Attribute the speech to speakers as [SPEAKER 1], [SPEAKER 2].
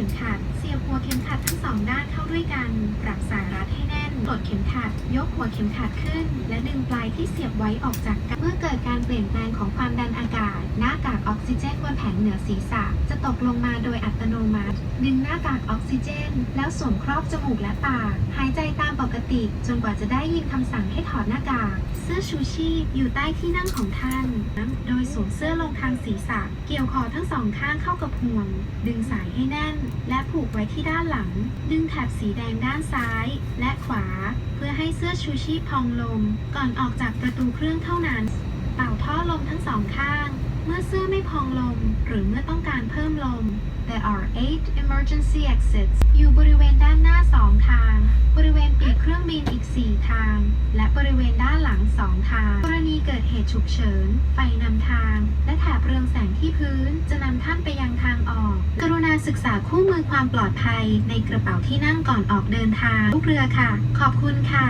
[SPEAKER 1] ข็มขัด เสียบหัวเข็มขัดทั้งสองด้านเข้าด้วยกัน ปรับสายรัดให้แน่นปลดเข็มขัด ยกหัวเข็มขัดขึ้น และดึงปลายที่เสียบไว้ออกจากกัน เมื่อเกิดการเปลี่ยนแปลงของ ซิเจนบนแผงเหนือศีรษะ จะตกลงมาโดยอัตโนมัติ ดึงหน้ากากออกซิเจน แล้วสวมครอบจมูกและปาก หายใจตามปกติ จนกว่าจะได้ยินคำสั่งให้ถอดหน้ากาก เสื้อชูชีพอยู่ใต้ที่นั่งของท่าน โดยสวมเสื้อลงทางศีรษะ เกี่ยวคอทั้งสองข้างเข้ากับห่วง ดึงสายให้แน่น และผูกไว้ที่ด้านหลัง ดึงแถบสีแดงด้านซ้าย และขวา เพื่อให้เสื้อชูชีพพองลม ก่อนออกจากประตูเครื่องเท่านั้น เป่าท่อลมทั้งสองข้าง มื่อเสื้อไม่พองลม หรือเมื่อต้องการเพิ่มลม There are eight emergency exits อยู่บริเวณด้านหน้า 2 ทาง บริเวณปีกเครื่องบินอีก 4 ทาง และบริเวณด้านหลัง 2 ทาง กรณีเกิดเหตุฉุกเฉิน ไฟนำทาง และแถบเรืองแสงที่พื้น จะนำท่านไปยังทางออก กรุณาศึกษาคู่มือความปลอดภัย ในกระเป๋าที่นั่งก่อนออกเดินทางลูกเรือค่ะ ขอบคุณค่ะ